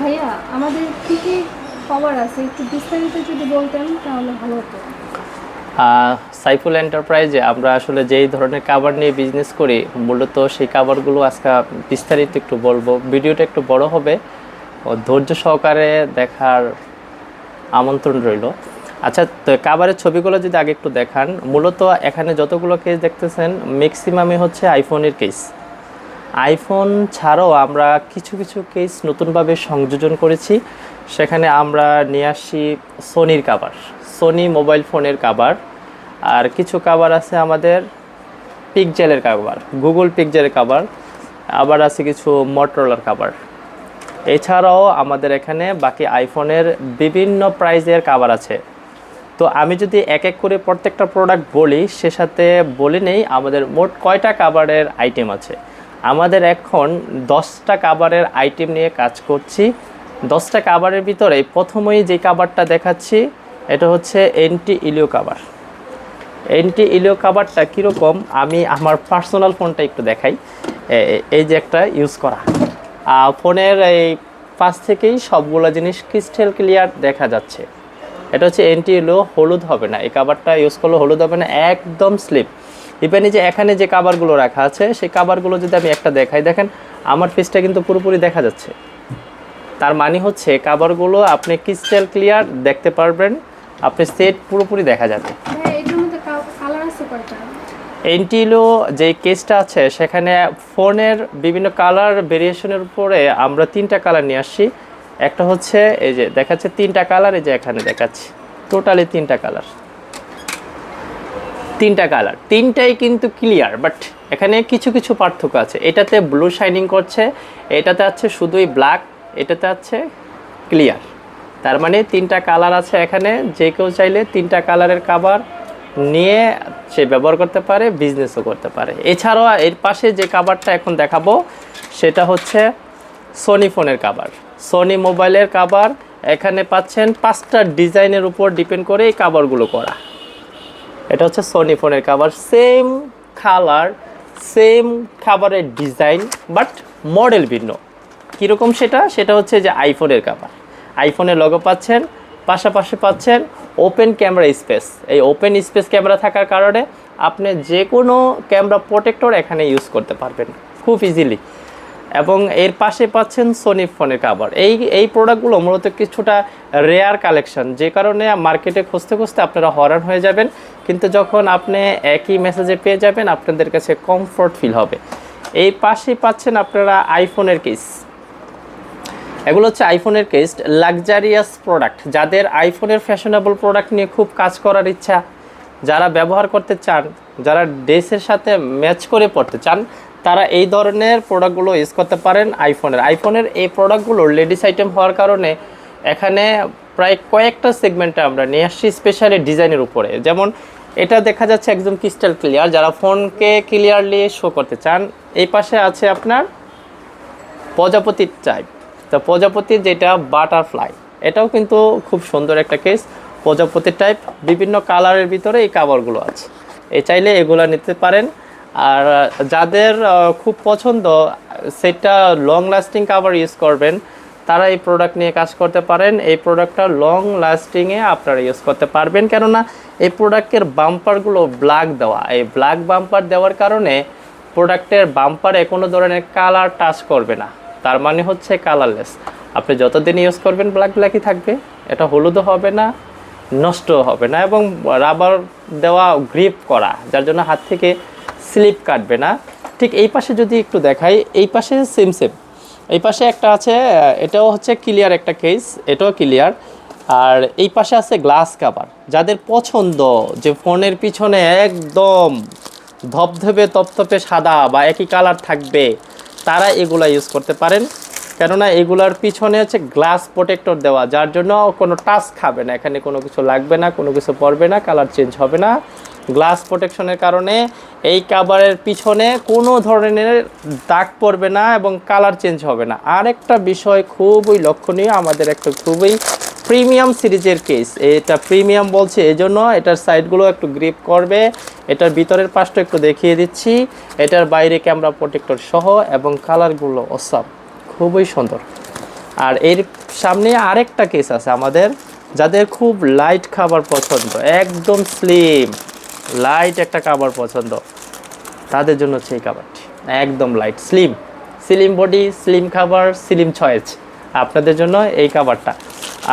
ভাইয়া, আমাদের কি কি কভার আছে? একটু বিস্তারিত যদি বলতেন, তাহলে ভালো হতো। সাইফুল এন্টারপ্রাইজে আমরা আসলে যেই ধরনের কাভার নিয়ে বিজনেস করি, মূলত সেই কাভারগুলো আজকে বিস্তারিত একটু বলব। ভিডিওটা একটু বড় হবে। ও, ধৈর্য সহকারে দেখার আমন্ত্রণ রইল। আচ্ছা তো কাভারের ছবিগুলো যদি আগে একটু দেখান। মূলত এখানে যতগুলো কেস দেখতেছেন ম্যাক্সিমামই হচ্ছে আইফোনের কেস আইফোন ছাড়াও আমরা কিছু কিছু কেস নতুনভাবে সংযোজন করেছি। সেখানে আমরা নিয়ে আসি সোনির কাভার সোনি মোবাইল ফোনের কাভার আর কিছু কাভার আছে আমাদের পিকজেলের কাভার গুগল পিকজেলের কাভার আবার আছে কিছু মটরোলার কাভার এছাড়াও আমাদের এখানে বাকি আইফোনের বিভিন্ন প্রাইজের কাভার আছে। তো আমি যদি এক এক করে প্রত্যেকটা প্রোডাক্ট বলি, সে সাথে বলে নেই, আমাদের মোট কয়টা কাভারের আইটেম আছে? আমাদের এখন দশটা কাভারের আইটেম নিয়ে কাজ করছি। দশটা কাভারের ভিতরে প্রথমেই যে কাভারটা দেখাচ্ছি, এটা হচ্ছে anti yellow cover anti yellow কাভারটা কীরকম, আমি আমার পার্সোনাল ফোনটা একটু দেখাই। এই যে একটা ইউজ করা। ফোনের এই পাশ থেকেই সবগুলো জিনিস ক্রিস্টাল ক্লিয়ার দেখা যাচ্ছে। এটা হচ্ছে এন্টি ইলিও হলুদ হবে না। এই কাভারটা ইউজ করলে হলুদ হবে না একদম স্লিপ ইভেন যে এখানে যে কাভারগুলো রাখা আছে সেই কাভারগুলো যদি আমি একটা দেখাই দেখেন আমার ফেসটা কিন্তু পুরোপুরি দেখা যাচ্ছে। তার মানে হচ্ছে কাভারগুলো আপনি ক্রিস্টাল ক্লিয়ার দেখতে পারবেন আপনি সেট পুরোপুরি দেখা যাবে। কয়টা? এন্টিলো যে কেসটা আছে সেখানে ফোনের বিভিন্ন কালার ভেরিয়েশনের উপরে আমরা তিনটা কালার নিয়ে আসছি। একটা হচ্ছে এই যে দেখাচ্ছে তিনটা কালার, এই যে এখানে দেখাচ্ছি। টোটালি তিনটা কালার। তিনটা কালার। তিনটাই কিন্তু ক্লিয়ার বাট এখানে কিছু কিছু পার্থক্য আছে। এটাতে ব্লু শাইনিং করছে, এটাতে আছে শুধুই ব্ল্যাক এটাতে আছে ক্লিয়ার তার মানে তিনটা কালার আছে এখানে, যে কেউ চাইলে তিনটা কালারের কাভার নিয়ে সে ব্যবহার করতে পারে বিজনেসও করতে পারে। এছাড়াও এর পাশে যে কাভারটা এখন দেখাবো, সেটা হচ্ছে সোনি ফোনের কাভার সোনি মোবাইলের কাভার এখানে পাচ্ছেন পাঁচটা ডিজাইনের উপর ডিপেন্ড করে এই কাভারগুলো করা। এটা হচ্ছে সোনি ফোনের কাভার সেম কালার সেম খাবারের ডিজাইন বাট মডেল ভিন্ন। কীরকম সেটা? সেটা হচ্ছে যে আইফোনের কাভার আইফোনের লগো পাচ্ছেন, পাশাপাশি পাচ্ছেন ওপেন ক্যামেরা স্পেস এই ওপেন স্পেস ক্যামেরা থাকার কারণে আপনি যে কোনো ক্যামেরা প্রোটেক্টর এখানে ইউজ করতে পারবেন। খুব ইজিলি এবং এর পাশে পাচ্ছেন সোনি ফোনের কাভার এই এই প্রোডাক্টগুলো মূলত কিছুটা রেয়ার কালেকশন যে কারণে মার্কেটে খুঁজতে খুঁজতে আপনারা হরান হয়ে যাবেন। কিন্তু যখন আপনি একই মেসেজে পেয়ে যাবেন, আপনাদের কাছে কমফোর্ট ফিল হবে। এই পাশে পাচ্ছেন আপনারা আইফোনের কেস এগুলো হচ্ছে আইফোনের কেস লাক্সারিয়াস প্রোডাক্ট যাদের আইফোনের ফ্যাশনেবল প্রোডাক্ট নিয়ে খুব কাজ করার ইচ্ছা, যারা ব্যবহার করতে চান, যারা ড্রেসের সাথে ম্যাচ করে পড়তে চান তারা এই ধরনের প্রোডাক্টগুলো ইউজ করতে পারেন আইফোনের। আইফোনের এই প্রোডাক্টগুলো লেডিস আইটেম হওয়ার কারণে এখানে প্রায় কয়েকটা সেগমেন্টে আমরা নিয়ে আসছি, স্পেশালি ডিজাইনের উপরে। যেমন এটা দেখা যাচ্ছে একদম ক্রিস্টাল ক্লিয়ার, যারা ফোনকে ক্লিয়ারলি শো করতে চান, এই পাশে আছে আপনার প্রজাপতির টাইপ তো প্রজাপতির যেটা বাটারফ্লাই এটাও কিন্তু খুব সুন্দর একটা কেস প্রজাপতির টাইপ বিভিন্ন কালারের ভিতরে এই কাভারগুলো আছে। এ চাইলে এগুলো নিতে পারেন। আর যাদের খুব পছন্দ, সেটা লং লাস্টিং কাভার ইউজ করবেন। তারা এই প্রোডাক্ট নিয়ে কাজ করতে পারেন। এই প্রোডাক্টটা লং লাস্টিংয়ে আপনারা ইউজ করতে পারবেন। কেননা এই প্রোডাক্টের বাম্পারগুলো ব্ল্যাক দেওয়া। এই ব্ল্যাক বাম্পার দেওয়ার কারণে প্রোডাক্টের বাম্পারে কোনো ধরনের কালার টাচ করবে না। তার মানে হচ্ছে কালারলেস আপনি যতদিন ইউজ করবেন ব্ল্যাক ব্ল্যাকই থাকবে। এটা হলুদও হবে না নষ্ট হবে না এবং রাবার দেওয়া গ্রিপ করা, যার জন্য হাত থেকে স্লিপ কাটবে না। ঠিক এই পাশে যদি একটু দেখাই, এই পাশে সেম সেম এই পাশে একটা আছে, এটাও হচ্ছে ক্লিয়ার একটা কেস এটাও ক্লিয়ার আর এই পাশে আছে গ্লাস কাভার যাদের পছন্দ যে ফোনের পিছনে একদম ধপধপে, তপতপে সাদা বা একই কালার থাকবে, তারা এগুলা ইউজ করতে পারেন। কেননা এগুলার পিছনে হচ্ছে গ্লাস প্রোটেক্টর দেওয়া, যার জন্য কোনো টাচ খাবে না। এখানে কোনো কিছু লাগবে না, কোনো কিছু পড়বে না কালার চেঞ্জ হবে না। গ্লাস প্রোটেকশনের কারণে এই কাভারের পিছনে কোনো ধরনের দাগ পড়বে না এবং কালার চেঞ্জ হবে না। আর একটা বিষয় খুবই লক্ষণীয়, আমাদের একটা খুবই প্রিমিয়াম সিরিজের কেস এটা প্রিমিয়াম বলছে এই জন্য এটার সাইডগুলো একটু গ্রিপ করবে। এটার ভিতরের পাশটা একটু দেখিয়ে দিচ্ছি। এটার বাইরে ক্যামেরা প্রোটেক্টর সহ এবং কালারগুলো অসাম খুবই সুন্দর। আর এর সামনে আরেকটা কেস আছে আমাদের, যাদের খুব লাইট খাবার পছন্দ, একদম স্লিম লাইট একটা খাবার পছন্দ। তাদের জন্য হচ্ছে এই খাবারটি একদম light slim slim body slim খাবার স্লিম চয়েস আপনাদের জন্য এই খাবারটা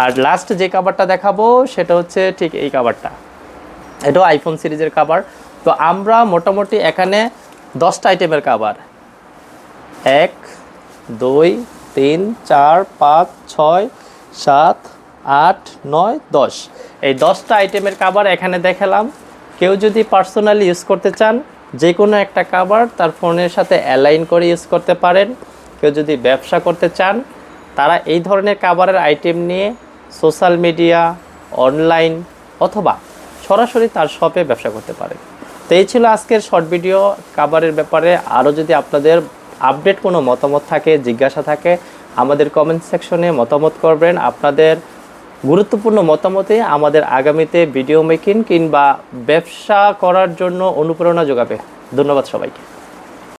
আর লাস্ট যে খাবারটা দেখাবো, সেটা হচ্ছে ঠিক এই খাবারটা এটাও আইফোন সিরিজের খাবার তো আমরা মোটামুটি এখানে দশটা আইটেমের খাবার এক, দুই, তিন, চার, পাঁচ, ছয়, সাত, আট, নয়, দশ। এই দশটা আইটেমের খাবার এখানে দেখালাম। কেউ যদি পার্সোনালি ইউজ করতে চান যে কোনো একটা খাবার তার ফোনের সাথে অ্যালাইন করে ইউজ করতে পারেন। কেউ যদি ব্যবসা করতে চান, তারা এই ধরনের খাবারের আইটেম নিয়ে সোশ্যাল মিডিয়া, অনলাইন অথবা সরাসরি তার শপে ব্যবসা করতে পারেন। তো এই ছিল আজকের শর্ট ভিডিও। খাবারের ব্যাপারে আরও যদি আপনাদের আপডেট কোনো মতামত থাকে, জিজ্ঞাসা থাকে, আমাদের কমেন্ট সেকশনে মতামত করবেন। আপনাদের গুরুত্বপূর্ণ মতামতে আমাদের আগামীতে ভিডিও মেকিং কিংবা ব্যবসা করার জন্য অনুপ্রেরণা যোগাবে। ধন্যবাদ সবাইকে।